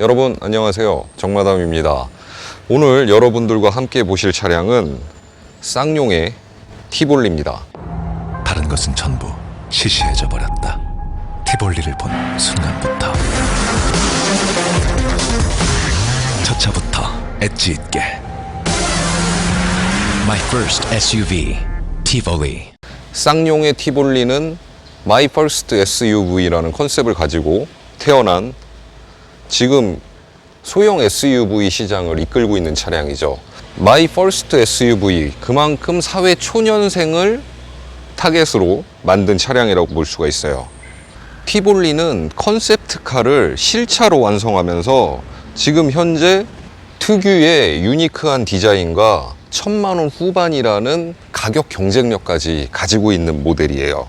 여러분 안녕하세요. 정마담입니다. 오늘 여러분들과 함께 보실 차량은 쌍용의 티볼리입니다. 다른 것은 전부 시시해져 버렸다. 티볼리를 본 순간부터. 첫 차부터 엣지 있게. My first SUV, Tivoli. 쌍용의 티볼리는 My First SUV라는 컨셉을 가지고 태어난 지금 소형 SUV 시장을 이끌고 있는 차량이죠. My First SUV 그만큼 사회 초년생을 타겟으로 만든 차량이라고 볼 수가 있어요. 티볼리는 컨셉트카를 실차로 완성하면서 지금 현재 특유의 유니크한 디자인과 천만 원 후반이라는 가격 경쟁력까지 가지고 있는 모델이에요.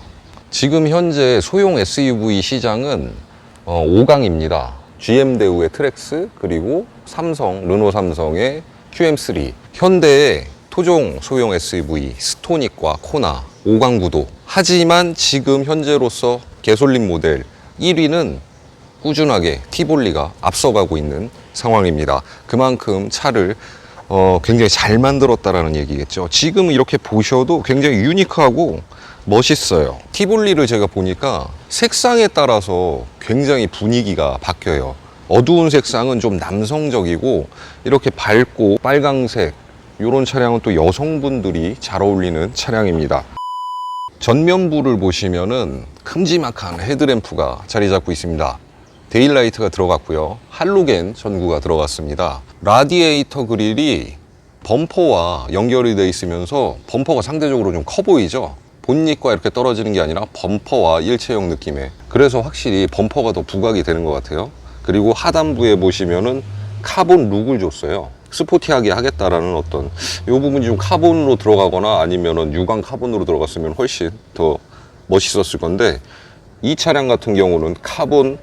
지금 현재 소형 SUV 시장은 어, 5강입니다. GM 대우의 트렉스 그리고 삼성, 르노 삼성의 QM3, 현대의 토종 소형 SUV 스토닉과 코나 5강 구도. 하지만 지금 현재로서 개솔린 모델 1위는 꾸준하게 티볼리가 앞서가고 있는 상황입니다. 그만큼 차를 어, 굉장히 잘 만들었다라는 얘기겠죠. 지금 이렇게 보셔도 굉장히 유니크하고 멋있어요. 티볼리를 제가 보니까 색상에 따라서 굉장히 분위기가 바뀌어요. 어두운 색상은 좀 남성적이고 이렇게 밝고 빨강색 이런 차량은 또 여성분들이 잘 어울리는 차량입니다. 전면부를 보시면은 큼지막한 헤드램프가 자리 잡고 있습니다. 데일라이트가 들어갔고요. 할로겐 전구가 들어갔습니다. 라디에이터 그릴이 범퍼와 연결이 되어 있으면서 범퍼가 상대적으로 좀 커 보이죠? 본닛과 이렇게 떨어지는 게 아니라 범퍼와 일체형 느낌의 그래서 확실히 범퍼가 더 부각이 되는 것 같아요. 그리고 하단부에 보시면은 카본 룩을 줬어요. 스포티하게 하겠다라는 어떤 이 부분이 좀 카본으로 들어가거나 아니면은 유광 카본으로 들어갔으면 훨씬 더 멋있었을 건데 이 차량 같은 경우는 카본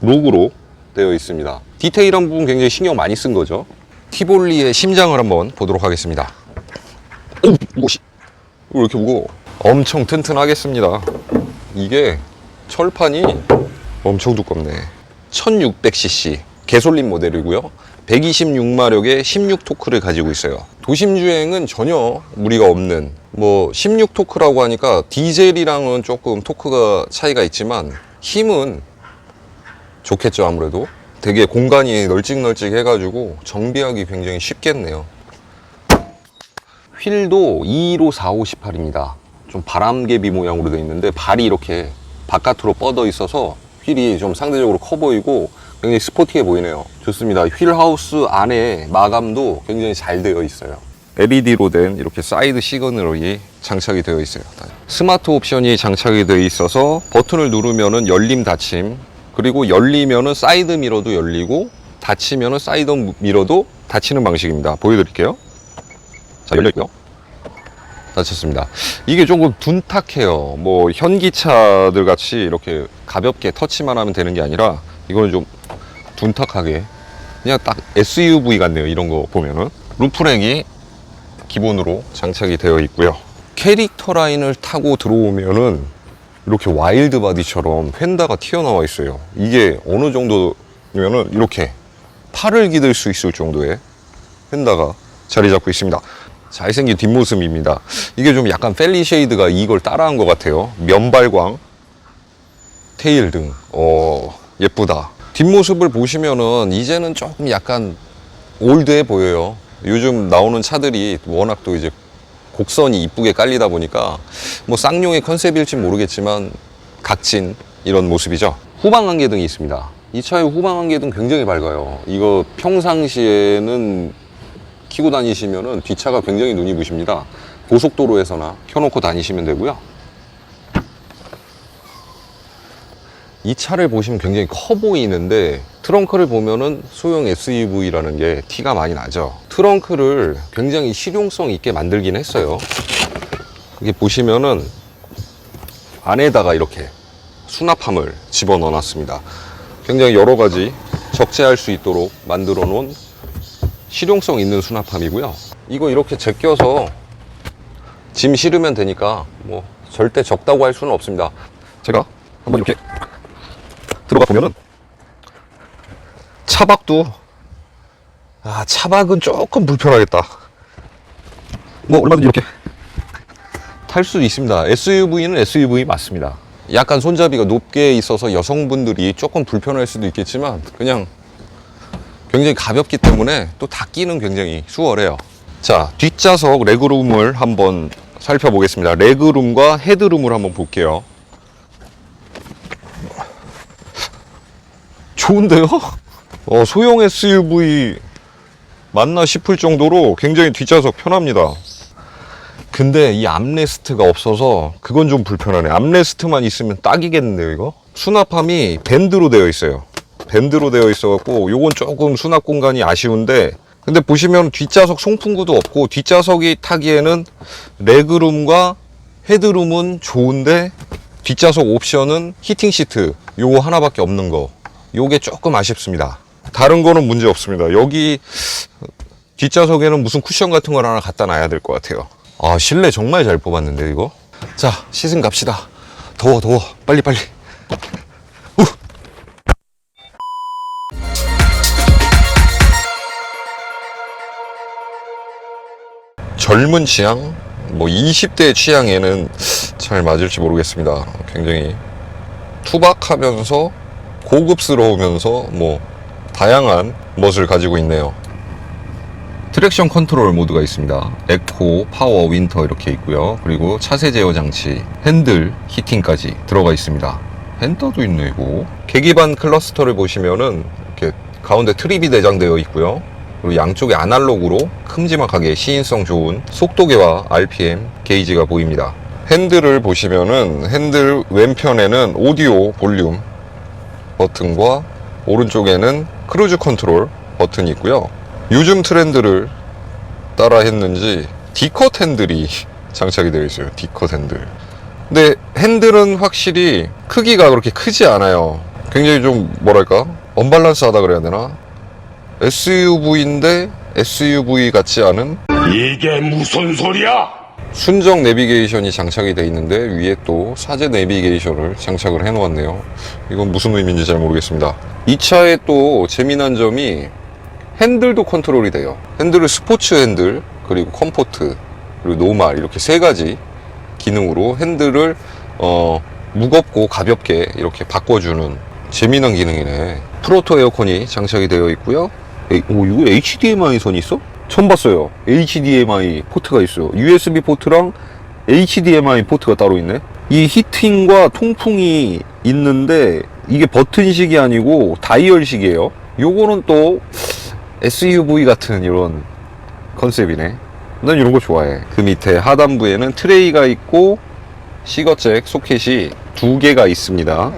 룩으로 되어 있습니다. 디테일한 부분 굉장히 신경 많이 쓴 거죠. 티볼리의 심장을 한번 보도록 하겠습니다. 오, 무거시. 왜 이렇게 무거워? 엄청 튼튼하겠습니다. 이게 철판이 엄청 두껍네. 1600cc 개솔린 모델이고요. 126마력의 16토크를 가지고 있어요. 도심 주행은 전혀 무리가 없는 뭐 16토크라고 하니까 디젤이랑은 조금 토크가 차이가 있지만 힘은 좋겠죠 아무래도 되게 공간이 널찍널찍 해가지고 정비하기 굉장히 쉽겠네요 휠도 215-45-18입니다 좀 바람개비 모양으로 되어 있는데 발이 이렇게 바깥으로 뻗어 있어서 휠이 좀 상대적으로 커 보이고 굉장히 스포티해 보이네요. 좋습니다. 휠 하우스 안에 마감도 굉장히 잘 되어 있어요. LED로 된 이렇게 사이드 시그널이 장착이 되어 있어요. 스마트 옵션이 장착이 되어 있어서 버튼을 누르면은 열림 닫힘 그리고 열리면은 사이드 미러도 열리고 닫히면은 사이드 미러도 닫히는 방식입니다. 보여드릴게요. 자 열려있고요 닫혔습니다. 이게 조금 둔탁해요. 뭐 현기차들 같이 이렇게 가볍게 터치만 하면 되는 게 아니라 이거는 좀 둔탁하게 그냥 딱 SUV 같네요. 이런 거 보면은 루프렉이 기본으로 장착이 되어 있고요. 캐릭터 라인을 타고 들어오면은 이렇게 와일드 바디처럼 펜다가 튀어나와 있어요. 이게 어느 정도냐면은 이렇게 팔을 기댈 수 있을 정도의 펜다가 자리 잡고 있습니다. 잘생긴 뒷모습입니다. 이게 좀 약간 펠리 쉐이드가 이걸 따라한 것 같아요. 면발광, 테일 등. 어, 예쁘다. 뒷모습을 보시면은 이제는 조금 약간 올드해 보여요. 요즘 나오는 차들이 워낙 또 이제 곡선이 이쁘게 깔리다 보니까 뭐 쌍용의 컨셉일지 모르겠지만 각진 이런 모습이죠. 후방 안개등이 있습니다. 이 차의 후방 안개등 굉장히 밝아요. 이거 평상시에는 키고 다니시면은 뒷차가 굉장히 눈이 부십니다. 고속도로에서나 켜놓고 다니시면 되고요. 이 차를 보시면 굉장히 커 보이는데 트렁크를 보면은 소형 SUV라는 게 티가 많이 나죠. 트렁크를 굉장히 실용성 있게 만들긴 했어요. 여기 보시면은 안에다가 이렇게 수납함을 집어 넣어 놨습니다. 굉장히 여러 가지 적재할 수 있도록 만들어 놓은 실용성 있는 수납함이고요. 이거 이렇게 제껴서 짐 실으면 되니까 뭐 절대 적다고 할 수는 없습니다. 제가 한번 이렇게 들어가 보면은 차박도 아 차박은 조금 불편하겠다 뭐 얼마든지 이렇게 탈 수도 있습니다 SUV는 SUV 맞습니다 약간 손잡이가 높게 있어서 여성분들이 조금 불편할 수도 있겠지만 그냥 굉장히 가볍기 때문에 또 닫기는 굉장히 수월해요 자 뒷좌석 레그룸을 한번 살펴보겠습니다 레그룸과 헤드룸을 한번 볼게요 좋은데요? 어, 소형 SUV 맞나 싶을 정도로 굉장히 뒷좌석 편합니다. 근데 이 암레스트가 없어서 그건 좀 불편하네. 암레스트만 있으면 딱이겠는데요, 이거? 수납함이 밴드로 되어 있어요. 밴드로 되어 있어갖고 요건 조금 수납 공간이 아쉬운데 근데 보시면 뒷좌석 송풍구도 없고 뒷좌석이 타기에는 레그룸과 헤드룸은 좋은데 뒷좌석 옵션은 히팅 시트 요거 하나밖에 없는 거. 요게 조금 아쉽습니다. 다른 거는 문제 없습니다. 여기 뒷좌석에는 무슨 쿠션 같은 걸 하나 갖다 놔야 될 것 같아요. 아 실내 정말 잘 뽑았는데 이거? 자 시승 갑시다. 더워 더워. 빨리 빨리 젊은 취향 뭐 20대 취향에는 잘 맞을지 모르겠습니다 굉장히 투박하면서 고급스러우면서 뭐 다양한 멋을 가지고 있네요. 트랙션 컨트롤 모드가 있습니다. 에코, 파워, 윈터 이렇게 있고요. 그리고 차세 제어 장치, 핸들, 히팅까지 들어가 있습니다. 핸더도 있네 이거. 계기반 클러스터를 보시면은 이렇게 가운데 트립이 내장되어 있고요. 그리고 양쪽에 아날로그로 큼지막하게 시인성 좋은 속도계와 RPM 게이지가 보입니다. 핸들을 보시면은 핸들 왼편에는 오디오 볼륨 버튼과 오른쪽에는 크루즈 컨트롤 버튼이 있고요. 요즘 트렌드를 따라 했는지 D컷 핸들이 장착이 되어 있어요. D컷 핸들. 근데 핸들은 확실히 크기가 그렇게 크지 않아요. 굉장히 좀 뭐랄까 언밸런스하다 그래야 되나? SUV인데 SUV 같지 않은 이게 무슨 소리야? 순정 내비게이션이 장착이 되어 있는데 위에 또 사제 내비게이션을 장착을 해 놓았네요. 이건 무슨 의미인지 잘 모르겠습니다. 이 차에 또 재미난 점이 핸들도 컨트롤이 돼요. 핸들을 스포츠 핸들, 그리고 컴포트, 그리고 노말 이렇게 세 가지 기능으로 핸들을 어, 무겁고 가볍게 이렇게 바꿔주는 재미난 기능이네. 프로토 에어컨이 장착이 되어 있고요. 오, 이거 HDMI 선이 있어? 처음 봤어요. HDMI 포트가 있어요. USB 포트랑 HDMI 포트가 따로 있네. 이 히팅과 통풍이 있는데 이게 버튼식이 아니고 다이얼식이에요. 요거는 또 SUV 같은 이런 컨셉이네. 난 이런 거 좋아해. 그 밑에 하단부에는 트레이가 있고 시거잭 소켓이 두 개가 있습니다.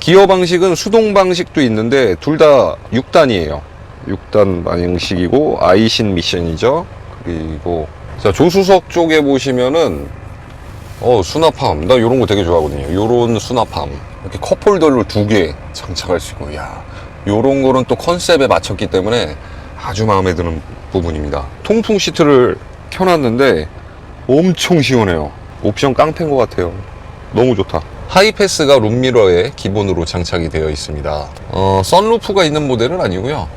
기어 방식은 수동 방식도 있는데 둘 다 6단이에요. 6단 방식이고 아이신 미션이죠. 그리고 자 조수석 쪽에 보시면은 어 수납함 나 이런 거 되게 좋아하거든요. 요런 수납함 이렇게 컵홀더를 두 개 장착할 수 있고 야 요런 거는 또 컨셉에 맞췄기 때문에 아주 마음에 드는 부분입니다. 통풍 시트를 켜놨는데 엄청 시원해요. 옵션 깡패인 것 같아요. 너무 좋다. 하이패스가 룸미러에 기본으로 장착이 되어 있습니다. 어, 선루프가 있는 모델은 아니고요.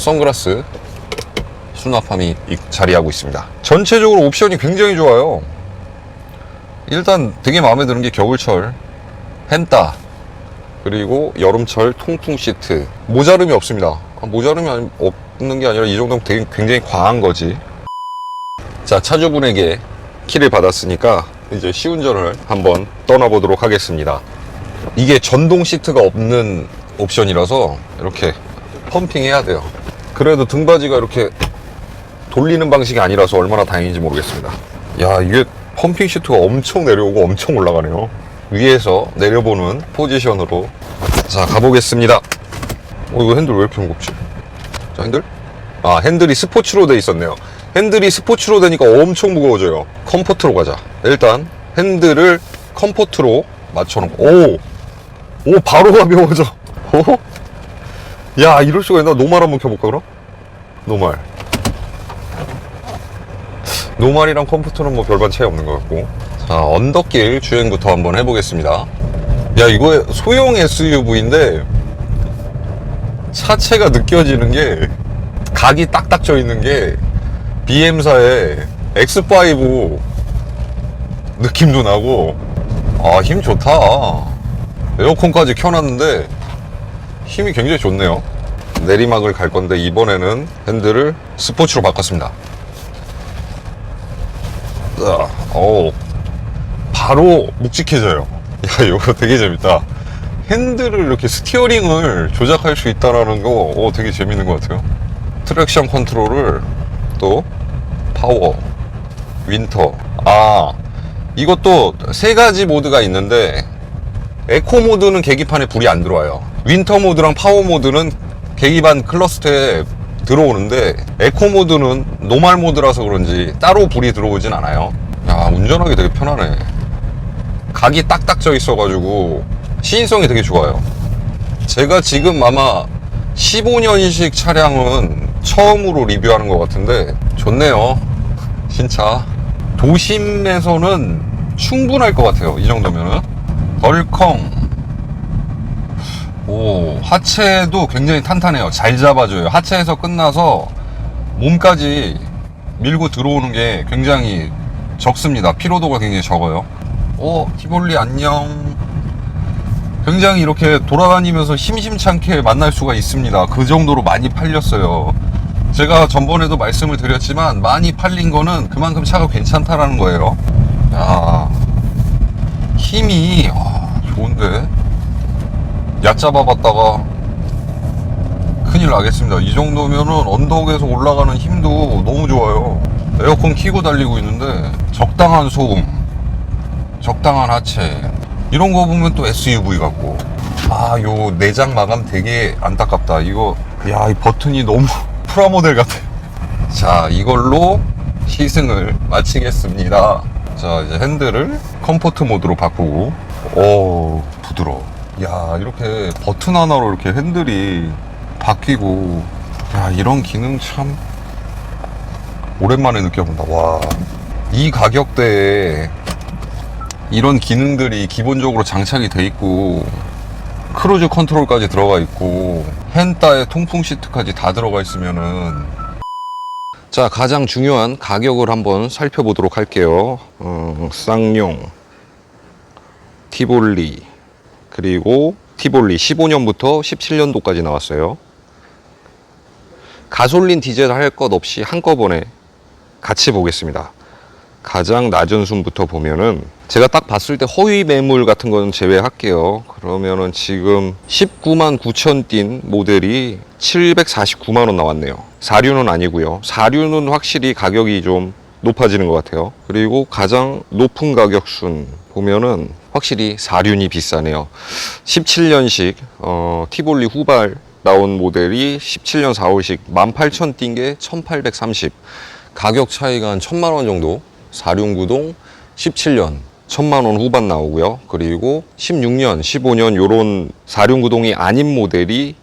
선글라스 수납함이 이- 자리하고 있습니다. 전체적으로 옵션이 굉장히 좋아요. 일단 되게 마음에 드는 게 겨울철 펜따 그리고 여름철 통풍 시트 모자름이 없습니다. 아, 모자름이 없는 게 아니라 이 정도면 되게 굉장히 과한 거지. 자 차주분에게 키를 받았으니까 이제 시운전을 한번 떠나보도록 하겠습니다. 이게 전동 시트가 없는 옵션이라서 이렇게 펌핑해야 돼요. 그래도 등받이가 이렇게 돌리는 방식이 아니라서 얼마나 다행인지 모르겠습니다. 야, 이게 펌핑 시트가 엄청 내려오고 엄청 올라가네요. 위에서 내려보는 포지션으로. 자, 가보겠습니다. 어, 이거 핸들 왜 이렇게 무겁지? 자, 핸들? 아, 핸들이 스포츠로 돼 있었네요. 핸들이 스포츠로 되니까 엄청 무거워져요. 컴포트로 가자. 일단 핸들을 컴포트로 맞춰놓고, 오! 오, 바로 가벼워져. 오? 야, 이럴 수가 있나? 노말 한번 켜볼까, 그럼? 노말. 노말이랑 컴포트는 뭐 별반 차이 없는 것 같고. 자, 언덕길 주행부터 한번 해보겠습니다. 야, 이거 소형 SUV인데, 차체가 느껴지는 게 각이 딱딱 져 있는 게 BM사의 X5 느낌도 나고 아 힘 좋다 에어컨까지 켜놨는데 힘이 굉장히 좋네요. 내리막을 갈 건데 이번에는 핸들을 스포츠로 바꿨습니다. 자, 어 바로 묵직해져요. 야 이거 되게 재밌다. 핸들을 이렇게 스티어링을 조작할 수 있다라는 거 어, 되게 재밌는 것 같아요. 트랙션 컨트롤을 또 파워 윈터 아 이것도 세 가지 모드가 있는데 에코 모드는 계기판에 불이 안 들어와요 윈터 모드랑 파워 모드는 계기판 클러스터에 들어오는데 에코 모드는 노말 모드라서 그런지 따로 불이 들어오진 않아요. 야 운전하기 되게 편하네. 각이 딱딱 져 있어가지고 시인성이 되게 좋아요. 제가 지금 아마 15년식 차량은 처음으로 리뷰하는 것 같은데 좋네요. 신차 도심에서는 충분할 것 같아요. 이 정도면은. 덜컹 오. 하체도 굉장히 탄탄해요. 잘 잡아줘요. 하체에서 끝나서 몸까지 밀고 들어오는 게 굉장히 적습니다. 피로도가 굉장히 적어요. 오 티볼리 안녕. 굉장히 이렇게 돌아다니면서 심심찮게 만날 수가 있습니다. 그 정도로 많이 팔렸어요. 제가 전번에도 말씀을 드렸지만 많이 팔린 거는 그만큼 차가 괜찮다라는 거예요. 야, 힘이 와, 좋은데 얕 잡아 봤다가 큰일 나겠습니다. 이 정도면은 언덕에서 올라가는 힘도 너무 좋아요. 에어컨 키고 달리고 있는데 적당한 소음, 적당한 하체 이런 거 보면 또 SUV 같고. 아 요 내장 마감 되게 안타깝다. 이거 야 이 버튼이 너무 프라모델 같아. 자 이걸로 시승을 마치겠습니다. 자 이제 핸들을 컴포트 모드로 바꾸고. 오 부드러워 야 이렇게 버튼 하나로 이렇게 핸들이 바뀌고 야 이런 기능 참 오랜만에 느껴본다. 와 이 가격대에 이런 기능들이 기본적으로 장착이 돼 있고 크루즈 컨트롤까지 들어가 있고 헨따에 통풍 시트까지 다 들어가 있으면은. 자 가장 중요한 가격을 한번 살펴보도록 할게요. 어, 쌍용 티볼리 그리고 티볼리 15년부터 17년도까지 나왔어요 가솔린 디젤 할 것 없이 한꺼번에 같이 보겠습니다 가장 낮은 순부터 보면은 제가 딱 봤을 때 허위 매물 같은 거는 제외할게요. 그러면은 지금 19만 9천 뛴 모델이 749만 원 나왔네요. 4류는 아니고요. 4류는 확실히 가격이 좀 높아지는 것 같아요. 그리고 가장 높은 가격순 보면은 확실히 4륜이 비싸네요. 17년식 어, 티볼리 후발 나온 모델이 17년 4월식 18,000뛴게 1,830. 가격 차이가 한 1,000만 원 정도. 4륜 구동 17년 1,000만 원 후반 나오고요. 그리고 16년, 15년 요런 4륜 구동이 아닌 모델이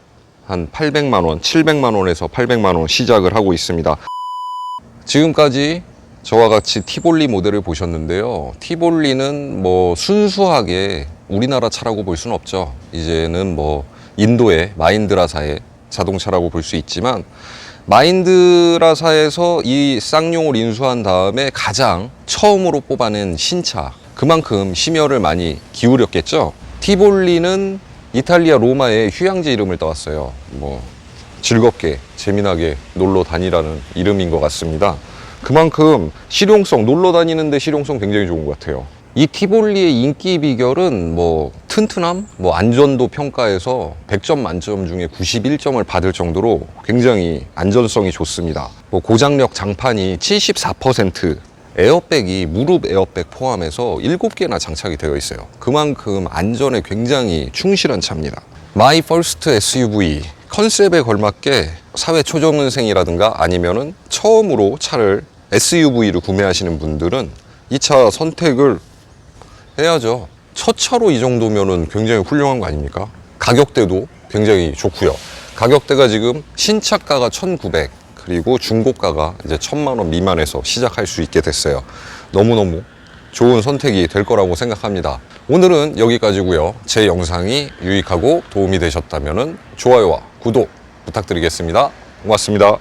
한 800만 원, 700만 원에서 800만 원 시작을 하고 있습니다. 지금까지 저와 같이 티볼리 모델을 보셨는데요. 티볼리는 뭐 순수하게 우리나라 차라고 볼 수는 없죠. 이제는 뭐 인도의 마인드라사의 자동차라고 볼 수 있지만 마인드라사에서 이 쌍용을 인수한 다음에 가장 처음으로 뽑아낸 신차. 그만큼 심혈을 많이 기울였겠죠. 티볼리는 이탈리아 로마의 휴양지 이름을 따왔어요. 뭐 즐겁게 재미나게 놀러 다니라는 이름인 것 같습니다. 그만큼 실용성 놀러 다니는데 실용성 굉장히 좋은 것 같아요. 이 티볼리의 인기 비결은 뭐 튼튼함, 뭐 안전도 평가에서 100점 만점 중에 91점을 받을 정도로 굉장히 안전성이 좋습니다. 뭐 고장력 장판이 74% 에어백이 무릎 에어백 포함해서 7개나 장착이 되어 있어요. 그만큼 안전에 굉장히 충실한 차입니다. 마이 퍼스트 SUV 컨셉에 걸맞게 사회 초년생이라든가 아니면은 처음으로 차를 SUV를 구매하시는 분들은 이 차 선택을 해야죠. 첫 차로 이 정도면은 굉장히 훌륭한 거 아닙니까? 가격대도 굉장히 좋고요. 가격대가 지금 신차가가 1,900 그리고 중고가가 이제 1,000만 원 미만에서 시작할 수 있게 됐어요. 너무너무 좋은 선택이 될 거라고 생각합니다. 오늘은 여기까지고요. 제 영상이 유익하고 도움이 되셨다면 좋아요와 구독 부탁드리겠습니다. 고맙습니다.